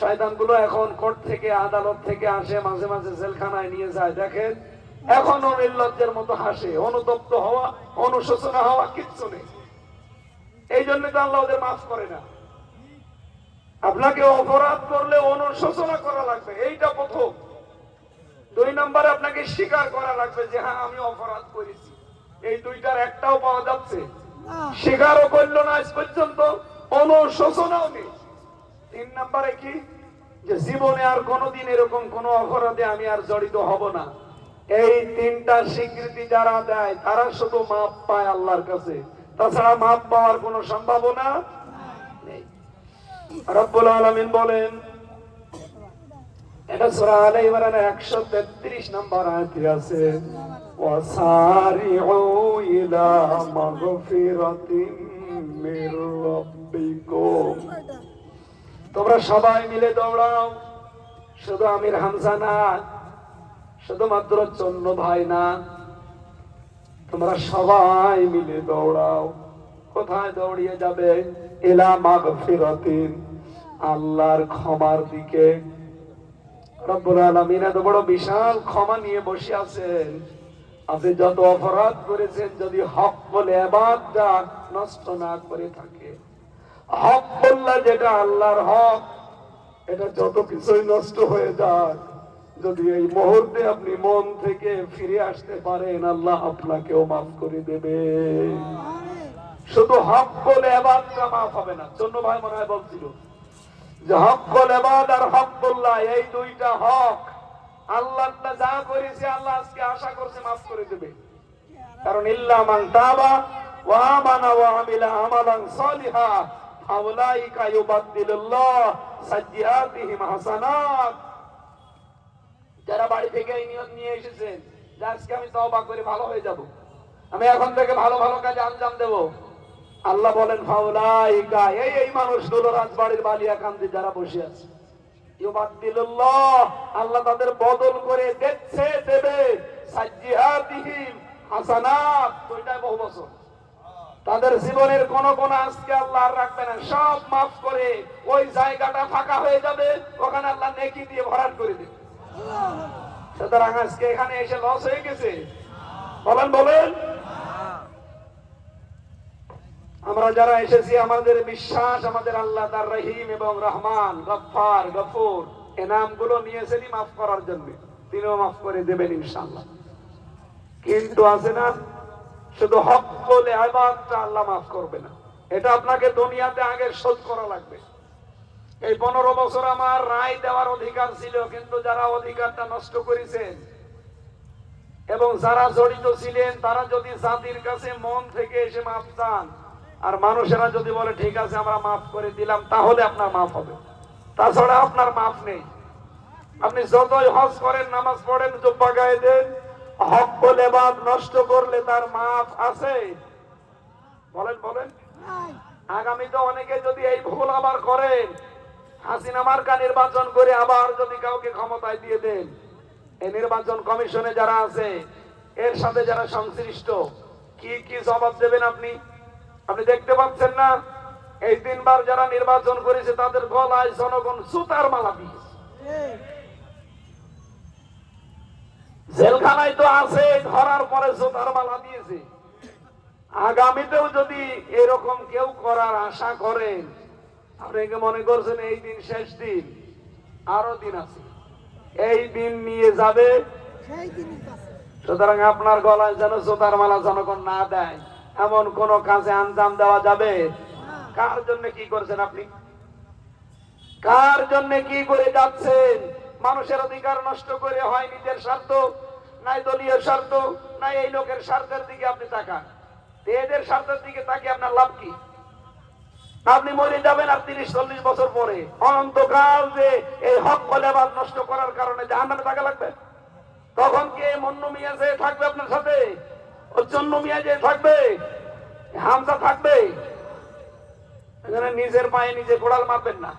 শয়তানগুলো এখন কোর্ট থেকে আদালত থেকে আসে মাঝে মাঝে জেলখানায় নিয়ে যায়। দেখেন এখনও নির্লজ্জের মতো হাসে অনুতপ্ত হওয়া অনুশোচনা হওয়া কিচ্ছু নেই। এই জন্য তো আল্লাহ ওদের মাফ করে না। আপনাকে অপরাধ করলে অনুশোচনা করা লাগবে এইটা প্রথম। দুই নম্বরে আপনাকে স্বীকার করা লাগবে যে হ্যাঁ আমি অপরাধ করেছি। এই দুইটার একটাও পাওয়া যাচ্ছে। স্বীকারও করল না আজ পর্যন্ত অনুশোচনাও নেই। তিন নম্বরে কি? যে জীবনে আর কোনোদিন এরকম কোন অপরাধে আমি আর জড়িত হব না। এই তিনটা স্বীকৃতি যারা দেয়, তারা শুধু মাপ পায় আল্লাহর কাছে। তাছাড়া মাপ পাওয়ার কোনো সম্ভাবনা নেই। রব্বুল আলামিন বলেন, এটা সূরা আলে ইমরানের 133 নম্বর আয়াতে আছে তোমরা সবাই মিলে দৌড়াও। শুধু আমির হামজা না, শুধুমাত্র চন্ন ভাই না, তোমরা সবাই মিলে দৌড়াও। কোথায় দৌড়িয়ে যাবে? এলা মাগফিরাতিন, আল্লাহর ক্ষমার দিকে। রব্বুল আলামিন এত বড় বিশাল ক্ষমা নিয়ে বসে আছেন। আপনি যত অপরাধ করেছেন, যদি হক বলে এবারটা নষ্ট না করে থাকে হক বললা যেটা আল্লাহর হক, এটা যত কিছুই নষ্ট হয়ে যাক, যদি এই মুহূর্তে আপনি মন থেকে ফিরে আসতে পারেন, আল্লাহ আপনাকেও মাফ করে দেবে। শুধু হক বলে এবারটা মাফ হবে না। চন্ন ভাই মনে হয় বলছিল যে হকল এবাদ আর হকবুল্লাহ এই দুইটা হক আল্লাহ যা করেছে, আল্লাহ আজকে আশা করছে মাফ করে দেবে। কারণ ইল্লা মান তাবা ওয়া আমানা ওয়া আমিলা আমালান সালিহা। ফাউলাইকা ইউবাদদিলুল্লাহ সাজ্জিআতিহিম হাসানাত যারা বাড়ি থেকে এই নিয়ে এসেছেন, যে আজকে আমি তওবা করে ভালো হয়ে যাব, আমি এখন থেকে ভালো ভালো কাজে আঞ্জাম দেব। আল্লাহ বলেন, ফাউলাইকা, এই এই মানুষগুলো রাজবাড়ির বালিয়া কান্দে যারা বসে আছে, ইউবাদদিলুল্লাহ, আল্লাহ তাদের বদল করে দিচ্ছে দেবে, সাজ্জিহাতিহিম হাসানাত, দুইটাই বহু বছর। তাদের জীবনের কোন কোন আজকে আল্লাহ রাখবে না। সব মাফ করে ওই জায়গাটা ফাঁকা হয়ে যাবে, ওখানে আল্লাহ নেকি দিয়ে ভরাট করে দেবে। সুতরাং আজকে এখানে এসে লস হয়ে গেছে। বলেন বলেন। আমরা যারা এসেছি, আমাদের বিশ্বাস, আমাদের আল্লাহ তার রহিম এবং রহমান গফার গফুর, এ নামগুলো নিয়েছেনই মাফ করার জন্য। তিনিও মাফ করে দেবেন ইনশাল্লাহ কিন্তু আছে না শুধু হক বলে আবাদটা আল্লাহ মাফ করবে না। এটা আপনাকে দুনিয়াতে আগে শোধ করা লাগবে। এই পনেরো বছর আমার রায় দেওয়ার অধিকার ছিল, কিন্তু যারা অধিকারটা নষ্ট করেছেন এবং যারা জড়িত ছিলেন, তারা যদি জাতির কাছে মন থেকে এসে মাফ চান, আর মানুষেরা যদি বলে, ঠিক আছে, আমরা মাফ করে দিলাম, তাহলে আপনার মাফ হবে। তাছাড়া আপনার মাফ নেই। আপনি যতই হজ করেন, নামাজ পড়েন, জব্বা গায়ে দেন হক বলে বাদ নষ্ট করলে তার মাফ আছে। বলেন বলেন। আগামীতে অনেকে যদি এই ভুল আবার করেন হাসিনা মার্কা নির্বাচন করে আবার যদি কাউকে ক্ষমতায় দিয়ে দেন এই নির্বাচন কমিশনে যারা আছে এর সাথে যারা সংশ্লিষ্ট কি কি জবাব দেবেন আপনি? আপনি দেখতে পাচ্ছেন না? এই তিনবার যারা নির্বাচন করেছে তাদের গলায় জনগণ সুতার মালা দিয়েছে। জেলখানায় তো আছে ধরার পরে সুতার মালা দিয়েছে। আগামীতেও যদি এরকম কেউ করার আশা করেন আপনি মনে করছেন এই দিন শেষ দিন? আরও দিন আছে। এই দিন নিয়ে যাবে। সুতরাং আপনার গলায় যেন জোতার মালা জনগণ না দেয় এমন কোন কাজে আঞ্জাম দেওয়া যাবে? কার জন্য কি করছেন আপনি? কার জন্য কি করে যাচ্ছেন? মানুষের অধিকার নষ্ট করে হয় নিজের স্বার্থ। নাই দলীয় স্বার্থ নাই এই লোকের স্বার্থের দিকে আপনি তাকান। এদের স্বার্থের দিকে তাকে আপনার লাভ কি? আপনি মরে যাবেন আর তিরিশ, চল্লিশ বছর পরে। অনন্তকাল যে এই হক কলেবাদ নষ্ট করার কারণে জাহান্নামে থাকা লাগবে। তখন কে মন্ন মিয়া যে থাকবে আপনার সাথে? ওর জন্য মিয়া যে থাকবে? হামজা থাকবে? নিজের পায়ে নিজে কোড়াল মারবেন না।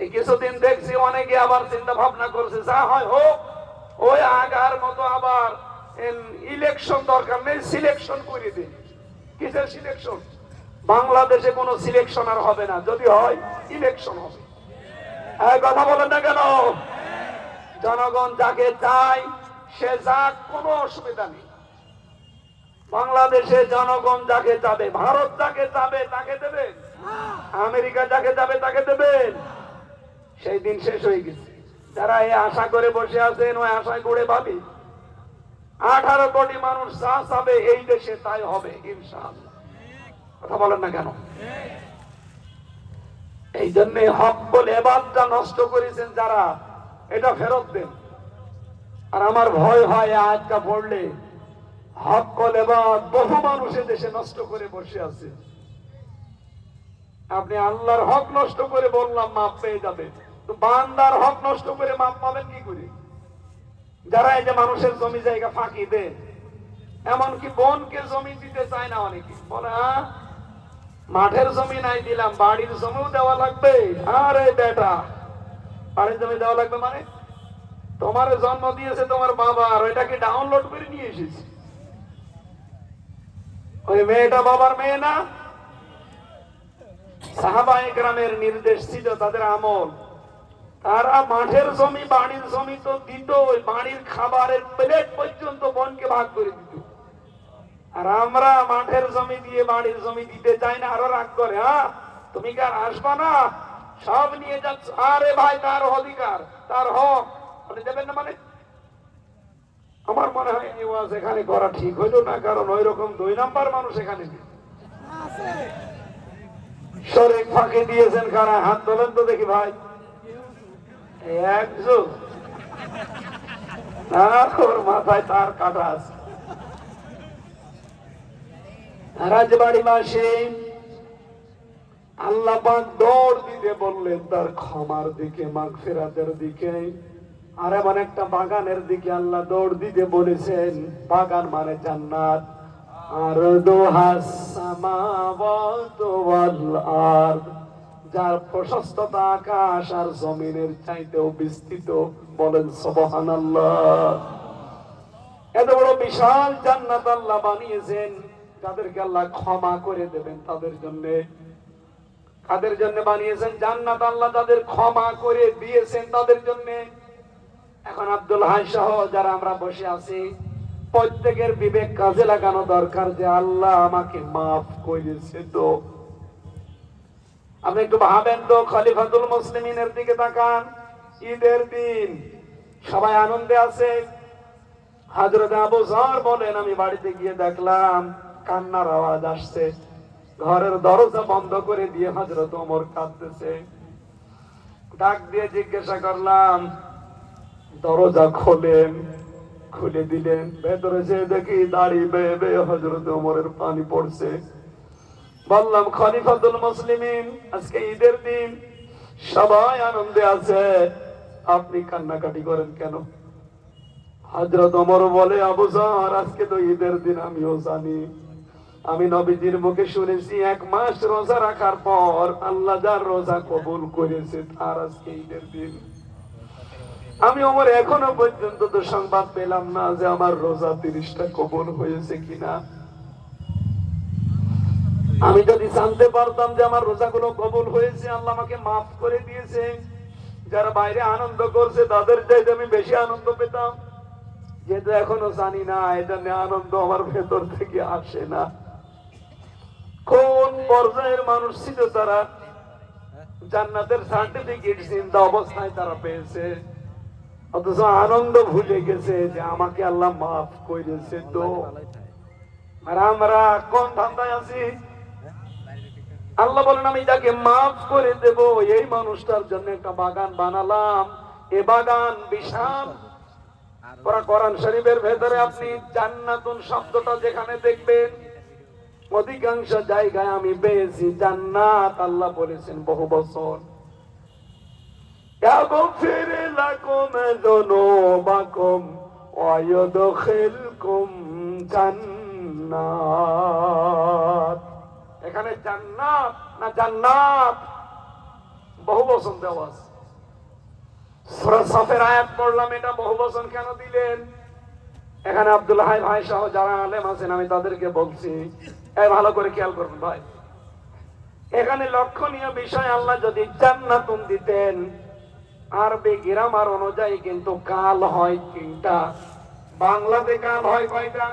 এই কিছুদিন দেখছি অনেকে আবার চিন্তা ভাবনা করছে, যা হয় হোক ওই আগার মতো আবার ইলেকশন দরকার নেই সিলেকশন করে দিন। কিসের সিলেকশন বাংলাদেশে কোনো সিলেকশন আর হবে না। যদি হয় ইলেকশন হবে। কথা বলেন না কেন? জনগণ যাকে চায়, সে যাক, কোনো অসুবিধা নেই। বাংলাদেশে জনগণ যাকে চাবে, ভারত যাকে চাবে, তাকে দেবেন? আমেরিকা যাকে যাবে তাকে দেবেন? সেই দিন শেষ হয়ে গেছে। যারা এই আশা করে বসে আছেন, ওই আশায় করে ভাবি, আঠারো কোটি মানুষ যা চাবে এই দেশে তাই হবে, ইনশাআল্লাহ। কথা বলেন না কেন? এই জন্য হক বলে এবারটা নষ্ট করেছেন যারা, এটা ফেরত দেন। আর আমার ভয় হয় আয়াতটা পড়লে, হক কল এবার বহু মানুষ দেশে নষ্ট করে বসে আছে। আপনি আল্লাহর হক নষ্ট করে বললাম মাপ পেয়ে যাবে বান্দার হক নষ্ট করে মাপ পাবেন কি করে? যারা এই যে মানুষের জমি জায়গা ফাঁকি দেন এমনকি বোনকে জমি দিতে চায় না অনেকে। বলে মাঠের জমি নাই দিলাম, বাড়ির জমিও দেওয়া লাগবে। আরে বেটা, বাড়ির জমি দেওয়া লাগবে মানে? তোমার জন্ম দিয়েছে তোমার বাবা, আর ওইটাকে ডাউনলোড করে নিয়ে এসেছি। ওই মেয়েটা বাবার মেয়ে না? সাহাবা গ্রামের নির্দেশ ছিল তাদের আমল। তারা মাঠের জমি বাড়ির জমি তো দিত ওই বাড়ির খাবারের প্লেট পর্যন্ত বনকে ভাগ করে দিত। আর আমরা মাঠের জমি দিয়ে বাড়ির জমি দিতে চাই না আরও রাগ করে হ্যাঁ তুমি কি আর আসবা না? সব নিয়ে যাচ্ছ আরে ভাই তার অধিকার তার হক। আপনি দেবেন না মানে? আমার মনে হয় এই ওয়াজ এখানে করা ঠিক হইল না কারণ ওই রকম দুই নাম্বার মানুষ এখানে নেই। শরীর ফাঁকে দিয়েছেন কারা? হাত তোলেন তো দেখি ভাই। মাথায় তার কাটা আছে। রাজবাড়ি মাসে আল্লাহ দৌড় দিতে বললেন, তার ক্ষমার দিকে মাঘ ফেরাতের দিকে। আর এমন একটা বাগানের দিকে আল্লাহ দৌড় দিতে বলেছেন, বাগান মানে জান্নাত। আর দোহাস সামাওয়াত যার প্রশস্ততা আকাশ আর জমিনের চাইতেও বিস্তৃত বলেন সুবহানাল্লাহ। এত বড় বিশাল জান্নাত আল্লাহ বানিয়েছেন, যাদেরকে আল্লাহ ক্ষমা করে দেবেন তাদের জন্য। কাদের জন্য বানিয়েছেন? জান্নাত আল্লাহ তাদের ক্ষমা করে দিয়েছেন তাদের জন্য। এখন আব্দুল হাই সহ যারা আমরা বসে আছি, প্রত্যেকের বিবেক কাজে লাগানো দরকার যে আল্লাহ আমাকে মাফ করেছে তো। আপনি একটু ভাবেন তো, খলিফাতুল মুসলিমিনের দিকে তাকান। ঈদের দিন সবাই আনন্দে আছে। হাজরত আবু জর বলেন, আমি বাড়িতে গিয়ে দেখলাম কান্নার আওয়াজ আসছে। ঘরের দরজা বন্ধ করে দিয়ে হজরত ওমর কাঁদতেছে। ডাক দিয়ে জিজ্ঞাসা করলাম, দরজা খোলেন, খুলে দিলেন, ভেতরে যে দেখি দাড়ি বেয়ে বেয়ে হজরত ওমরের পানি পড়ছে। বললাম, খলিফাতুল মুসলিমিন, আজকে ঈদের দিন, সবাই আনন্দে আছে। আপনি কান্নাকাটি করেন কেন? হজরত ওমর বলে, আবু জার আজকে তো ঈদের দিন, আমিও জানি। আমি নবীজির মুখে শুনেছি, এক মাস রোজা রাখার পর আল্লাহ যার রোজা কবুল করেছে, তার আজকে ঈদের দিন। আমি ওমর এখনও পর্যন্ত তো সংবাদ পেলাম না যে আমার রোজা তিরিশটা কবুল হয়েছে কিনা। আমি যদি জানতে পারতাম যে আমার রোজাগুলো কবুল হয়েছে, আল্লাহ আমাকে মাফ করে দিয়েছে। যারা বাইরে আনন্দ করছে, তাদের চাইতে আমি বেশি আনন্দ পেতাম। যেহেতু এখনও জানি না এটা নিয়ে আনন্দ আমার ভেতর থেকে আসে না। কোন পর্যায়ের মানুষ ছিল তারা? জান্নাতের সার্টিফিকেট চিন্তা অবস্থায় তারা পেয়েছে। অথচ আনন্দ ভুলে গেছে যে আমাকে আল্লাহ মাফ করেছে তো। আর আমরা কোন ধান্দায় আছি? আল্লাহ বলেন, আমি যাকে মাফ করে দেব, এই মানুষটার জন্য একটা বাগান বানালাম। এ বাগান বিশাল। কোরআন শরীফের ভেতরে আপনি জান্নাতুন শব্দটা যেখানে দেখবেন, অধিকাংশ জায়গায় আমি পেয়েছি জান্নাত, আল্লাহ বলেছেন বহু বছর। জান্নাত। এখানে জান্নাত না জান্নাত? বহু বচন দেওয়া আছে। আয়াত পড়লাম, এটা বহু বচন কেন দিলেন? এখানে আব্দুল হাই ভাই সহ যারা আলেম আছেন, আমি তাদেরকে বলছি, এই ভালো করে খেয়াল করুন ভাই। এখানে লক্ষণীয় বিষয়, আল্লাহ যদি জান্নাতুন দিতেন, আরবি গ্রামার অনুযায়ী কিন্তু কাল হয় তিনটা, বাংলাতে কাল হয় কয়টা?